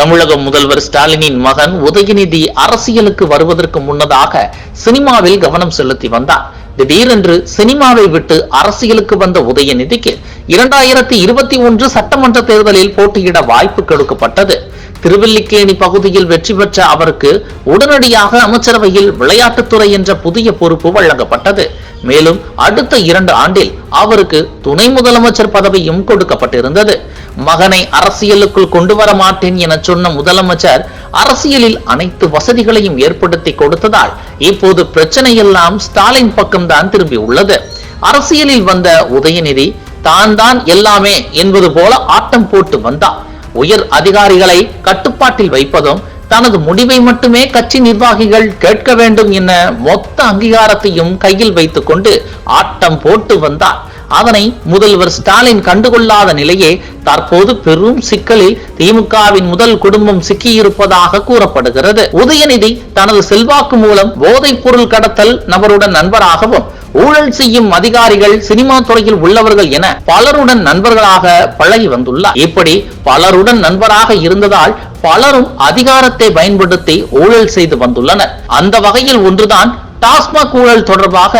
தமிழக முதல்வர் ஸ்டாலினின் மகன் உதயநிதி அரசியலுக்கு வருவதற்கு முன்னதாக சினிமாவில் கவனம் செலுத்தி வந்தார். திடீரென்று சினிமாவை விட்டு அரசியலுக்கு வந்த உதயநிதிக்கு இரண்டாயிரத்தி இருபத்தி ஒன்று சட்டமன்ற தேர்தலில் போட்டியிட வாய்ப்பு கொடுக்கப்பட்டது. திருவல்லிக்கேணி பகுதியில் வெற்றி பெற்ற அவருக்கு உடனடியாக அமைச்சரவையில் விளையாட்டுத்துறை என்ற புதிய பொறுப்பு வழங்கப்பட்டது. மேலும் அடுத்த இரண்டு ஆண்டில் அவருக்கு துணை முதலமைச்சர் பதவியும் கொடுக்கப்பட்டிருந்தது. மகனை அரசியலுக்குள் கொண்டு வர மாட்டேன் என சொன்ன முதலமைச்சர் அரசியலில் அனைத்து வசதிகளையும் ஏற்படுத்தி கொடுத்ததால் இப்போது பிரச்சனை எல்லாம் ஸ்டாலின் பக்கம்தான் திரும்பி உள்ளது. அரசியலில் வந்த உதயநிதி தான் தான் எல்லாமே என்பது போல ஆட்டம் போட்டு வந்தார். உயர் அதிகாரிகளை கட்டுப்பாட்டில் வைப்பதும் தனது முடிவை மட்டுமே கட்சி நிர்வாகிகள் கேட்க வேண்டும் என மொத்த அங்கீகாரத்தையும் கையில் வைத்துக் கொண்டு ஆட்டம் போட்டு வந்தார். அதனை முதல்வர் ஸ்டாலின் கண்டுகொள்ளாத நிலையே தற்போது பெரும் சிக்கலில் திமுகவின் முதல் குடும்பம் சிக்கியிருப்பதாக கூறப்படுகிறது. உதயநிதி தனது செல்வாக்கு மூலம் போதைப் பொருள் கடத்தல் நபருடன் நண்பராகவும் ஊழல் செய்யும் அதிகாரிகள் சினிமா துறையில் உள்ளவர்கள் என பலருடன் நண்பர்களாக பழகி வந்துள்ளார். இப்படி பலருடன் நண்பராக இருந்ததால் பலரும் அதிகாரத்தை பயன்படுத்தி ஊழல் செய்து வந்துள்ளனர். அந்த வகையில் ஒன்றுதான் டாஸ்மாக் ஊழல் தொடர்பாக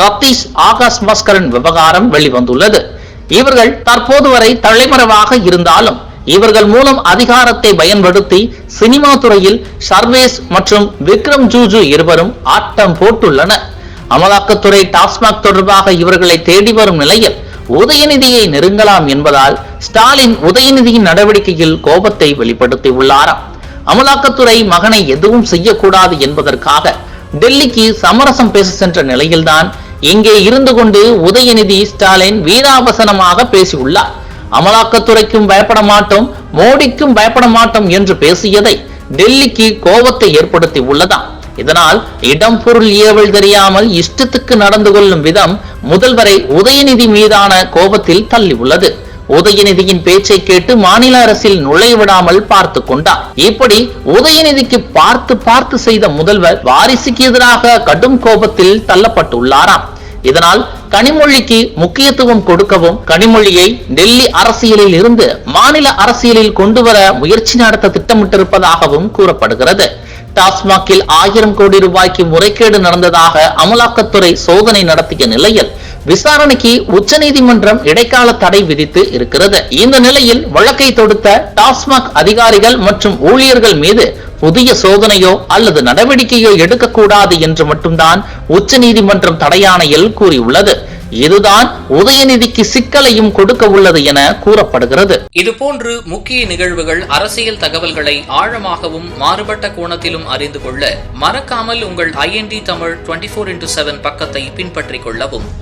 ரத்தீஷ் ஆகாஷ் மஸ்கரன் விவகாரம் வெளிவந்துள்ளது. இவர்கள் தற்போது வரை தலைமறைவாக இருந்தாலும் இவர்கள் மூலம் அதிகாரத்தை பயன்படுத்தி சினிமா துறையில் சர்வேஸ் மற்றும் விக்ரம் ஜூஜு இருவரும் ஆட்டம் போட்டுள்ளனர். அமலாக்கத்துறை டாஸ்மாக் தொடர்பாக இவர்களை தேடி வரும் நிலையில் உதயநிதியை நெருங்கலாம் என்பதால் ஸ்டாலின் உதயநிதியின் நடவடிக்கையில் கோபத்தை வெளிப்படுத்தி உள்ளாராம் அமலாக்கத்துறை மகனை எதுவும் செய்யக்கூடாது என்பதற்காக டெல்லிக்கு சமரசம் பேச சென்ற நிலையில்தான் இங்கே இருந்து கொண்டு உதயநிதி ஸ்டாலின் வீராவசனமாக பேசியுள்ளார். அமலாக்கத்துறைக்கும் பயப்பட மாட்டோம் மோடிக்கும் பயப்பட மாட்டோம் என்று பேசியதை டெல்லிக்கு கோபத்தை ஏற்படுத்தி உள்ளதாம் இதனால் இடம் பொருள் ஏவல் தெரியாமல் இஷ்டத்துக்கு நடந்து கொள்ளும் விதம் முதல்வரை உதயநிதி மீதான கோபத்தில் தள்ளி உள்ளது உதயநிதியின் பேச்சை கேட்டு மாநில அரசில் நுழைவிடாமல் பார்த்து கொண்டார். இப்படி உதயநிதிக்கு பார்த்து பார்த்து செய்த முதல்வர் வாரிசுக்கு எதிராக கடும் கோபத்தில் தள்ளப்பட்டுள்ளாராம். இதனால் கனிமொழிக்கு முக்கியத்துவம் கொடுக்கவும் கனிமொழியை டெல்லி அரசியலில் இருந்து மாநில அரசியலில் கொண்டு வர முயற்சி நடத்த திட்டமிட்டிருப்பதாகவும் கூறப்படுகிறது. டாஸ்மாகில் ஆயிரம் கோடி ரூபாய்க்கு முறைகேடு நடந்ததாக அமலாக்கத்துறை சோதனை நடத்திய நிலையில் விசாரணைக்கு உச்சநீதிமன்றம் இடைக்கால தடை விதித்து இருக்கிறது. இந்த நிலையில் வழக்கை தொடுத்த டாஸ்மாக் அதிகாரிகள் மற்றும் ஊழியர்கள் மீது புதிய சோதனையோ அல்லது நடவடிக்கையோ எடுக்கக்கூடாது என்று மட்டும்தான் உச்சநீதிமன்றம் தடையாணையில் கூறியுள்ளது. இதுதான் உதயநிதிக்கு சிக்கலையும் கொடுக்க உள்ளது என கூறப்படுகிறது. இதுபோன்று முக்கிய நிகழ்வுகள் அரசியல் தகவல்களை ஆழமாகவும் மாறுபட்ட கோணத்திலும் அறிந்து கொள்ள மறக்காமல் உங்கள் IND Tamil twenty four into seven பக்கத்தை பின்பற்றிக் கொள்ளவும்.